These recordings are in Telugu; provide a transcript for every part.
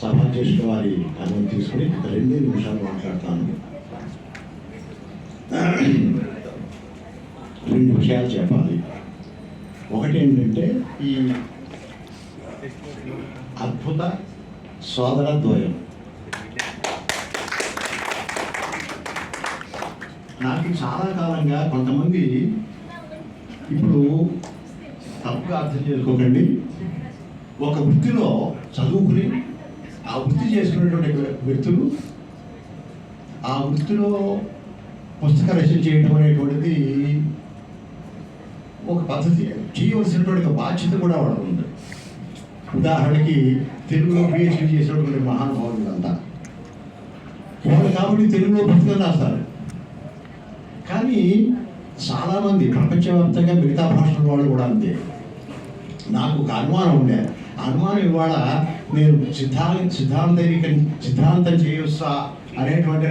సభాధ్యక్షుల వారి అనుమతి తీసుకుని రెండు రెండే నిమిషాలు మాట్లాడతాను. రెండు విషయాలు చెప్పాలి. ఒకటి ఏంటంటే ఈ అద్భుత సోదర ద్వయం. నాకు చాలా కాలంగా కొంతమంది ఇప్పుడు తప్పుగా అర్థం చేసుకోకండి. ఒక వృత్తిలో చదువుకుని ఆ వృత్తి చేసుకునేటువంటి వ్యక్తులు ఆ వృత్తిలో పుస్తక రచన చేయడం అనేటువంటిది ఒక పద్ధతి. చేయవలసినటువంటి ఒక బాధ్యత కూడా వాళ్ళకు ఉంది. ఉదాహరణకి తెలుగులో పిహెచ్డి చేసినటువంటి మహానుభావులంతా వాళ్ళు కాబట్టి తెలుగులో పుస్తకం రాస్తారు. కానీ చాలామంది ప్రపంచవ్యాప్తంగా మిగతా భాషల వాళ్ళు కూడా అంతే. నాకు ఒక అనుమానం ఉండే. అనుమానం ఇవాళ నేను సిద్ధా సిద్ధాంతరిక సిద్ధాంతం చేయొస్తా అనేటువంటి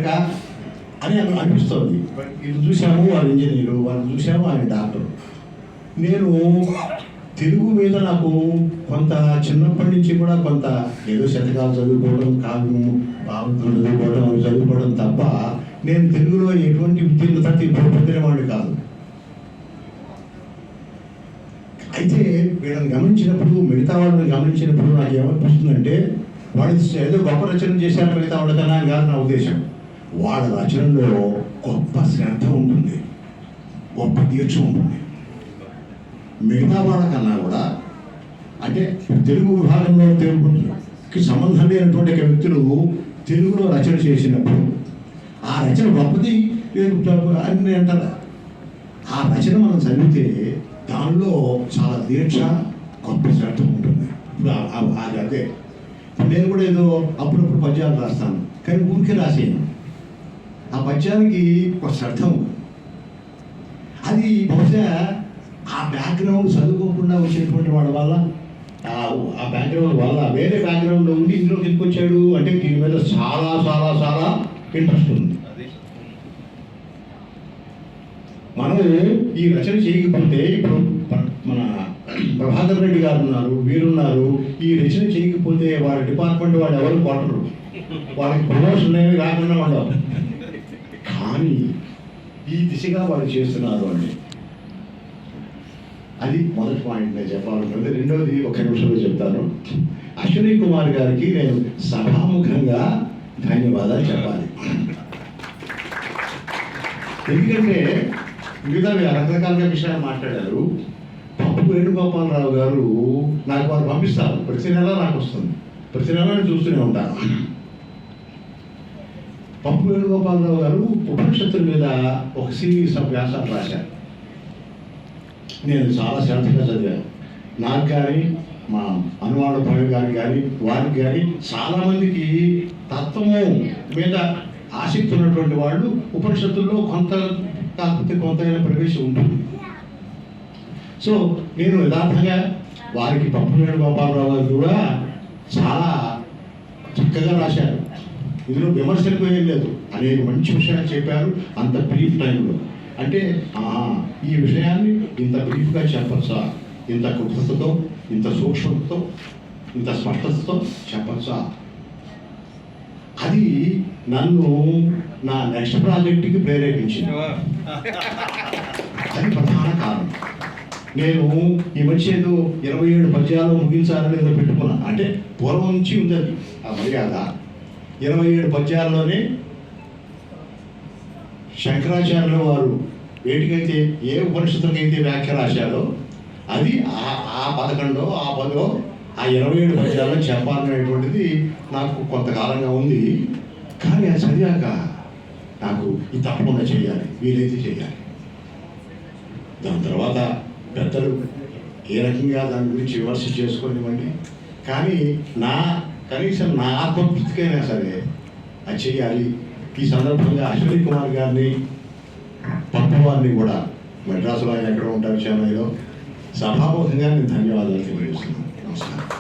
అని అనిపిస్తుంది. ఇది చూసాము వాళ్ళు ఇంజనీరు వాళ్ళు చూసాము ఆయన డాక్టర్. నేను తెలుగు మీద నాకు కొంత చిన్నప్పటి నుంచి కూడా కొంత ఏదో శతకాలు చదువుకోవడం కావ్యం భావంతులు చదువుకోవడం చదువుకోవడం తప్ప నేను తెలుగులో ఎటువంటి ఉత్తీర్ణత వాడు కాదు. అయితే వీళ్ళని గమనించినప్పుడు మిగతా వాళ్ళని గమనించినప్పుడు నాకు ఏమనిపిస్తుందంటే వాళ్ళు ఏదో గొప్ప రచన చేశారు మిగతా వాళ్ళకన్నా కాదు నా ఉద్దేశం. వాళ్ళ రచనలో గొప్ప శ్రద్ధ ఉంటుంది. గొప్ప దీక్ష ఉంటుంది. మిగతా వాళ్ళకన్నా కూడా అంటే తెలుగు విభాగంలో తెలుగుకి సంబంధం లేనటువంటి వ్యక్తులు తెలుగులో రచన చేసినప్పుడు ఆ రచన గొప్పది అని అంటారు. ఆ రచన మనం చదివితే దానిలో చాలా దీక్ష గొప్ప శ్రద్ధ ఉంటుంది. ఇప్పుడు అది అదే ఇప్పుడు నేను కూడా ఏదో అప్పుడప్పుడు పద్యాలు రాస్తాను. కానీ ఊరికే రాసేయను. ఆ పద్యానికి ఒక శ్రద్ధ ఉంది. అది బహుశా ఆ బ్యాక్గ్రౌండ్ చదువుకోకుండా వచ్చేటువంటి వాళ్ళ వల్ల ఆ- ఆ బ్యాక్గ్రౌండ్ వల్ల వేరే బ్యాక్గ్రౌండ్లో ఉండి ఇందులోకి ఎందుకు వచ్చాడు అంటే దీని మీద చాలా చాలా చాలా ఇంట్రెస్ట్ ఉంది. ఈ రచన చేయకపోతే ఇప్పుడు మన ప్రభాకర్ రెడ్డి గారు ఉన్నారు వీరున్నారు. ఈ రచన చేయకపోతే వాళ్ళ డిపార్ట్మెంట్ వాళ్ళు ఎవరు కొట్టరు. వాళ్ళకి ప్రమోషన్ ఏమి రాకుండా ఉండవు. కానీ ఈ దిశగా వాళ్ళు చేస్తున్నారు అండి అది మొదటి పాయింట్ నేను చెప్పాలనుకుంది రెండవది ఒక నిమిషంలో చెప్తాను. అశ్విని కుమార్ గారికి నేను సభాముఖంగా ధన్యవాదాలు చెప్పాలి. ఎందుకంటే మిగతా రకరకాలుగా విషయాలు మాట్లాడారు. పప్పు వేణుగోపాలరావు గారు నాకు వారు పంపిస్తారు. ప్రతి నెల నాకు వస్తుంది. ప్రతి నెల నేను చూస్తూనే ఉంటాను. పప్పు వేణుగోపాలరావు గారు ఉపనిషత్తుల మీద ఒక సిరీస్ ఆఫ్ వ్యాసాలు రాశారు. నేను చాలా శ్రద్ధగా చదివాను. నాకు కానీ మా అనుమాన పని గారికి కానీ వారికి కానీ చాలామందికి తత్వము మీద ఆసక్తి ఉన్నటువంటి వాళ్ళు ఉపనిషత్తుల్లో కొంత కాకపోతే కొంతైనా ప్రవేశం ఉంటుంది. సో నేను యథార్థంగా వారికి పప్పు గోపాలరావు గారు కూడా చాలా చక్కగా రాశారు. ఇందులో విమర్శలకు ఏం లేదు. అనేక మంచి విషయాలు చెప్పారు అంత బ్రీఫ్ టైంలో అంటే ఈ విషయాన్ని ఇంత బ్రీఫ్గా చెప్పచ్చా ఇంత కృతతో ఇంత సూక్ష్మతో ఇంత స్పష్టతతో చెప్పచ్చా అది నన్ను నా నెక్స్ట్ ప్రాజెక్ట్కి ప్రేరేపించింది. అది ప్రధాన కారణం. నేను ఈ మధ్య ఏదో ఇరవై ఏడు పద్యాలు ముగించాలని ఏదో పెట్టుకున్నాను అంటే పూర్వం నుంచి ఉంది అది. ఆ మర్యాద. ఇరవై ఏడు పద్యాల్లోనే శంకరాచార్యుల వారు వేటికైతే ఏ ఉపనిషత్తులకైతే వ్యాఖ్య రాశారో అది ఆ ఆ పదకొండో ఆ పదో ఆ ఇరవై ఏడు పద్యాల్లో చెప్పాలనేటువంటిది నాకు కొంతకాలంగా ఉంది. కానీ అది చదివాక నాకు ఇది తప్పకుండా చేయాలి. వీలైతే చేయాలి. దాని తర్వాత పెద్దలు ఏ రకంగా దాని గురించి విమర్శ చేసుకోనివ్వండి కానీ నా కనీసం నా ఆత్మతృప్తికైనా సరే అది చేయాలి. ఈ సందర్భంగా అశ్విని కుమార్ గారిని పంపవారిని కూడా మెడ్రాసులో ఆయన ఎక్కడ ఉంటారు చెన్నైలో. సభాముఖంగా నేను ధన్యవాదాలు తెలియజేస్తున్నాను. Commissioner.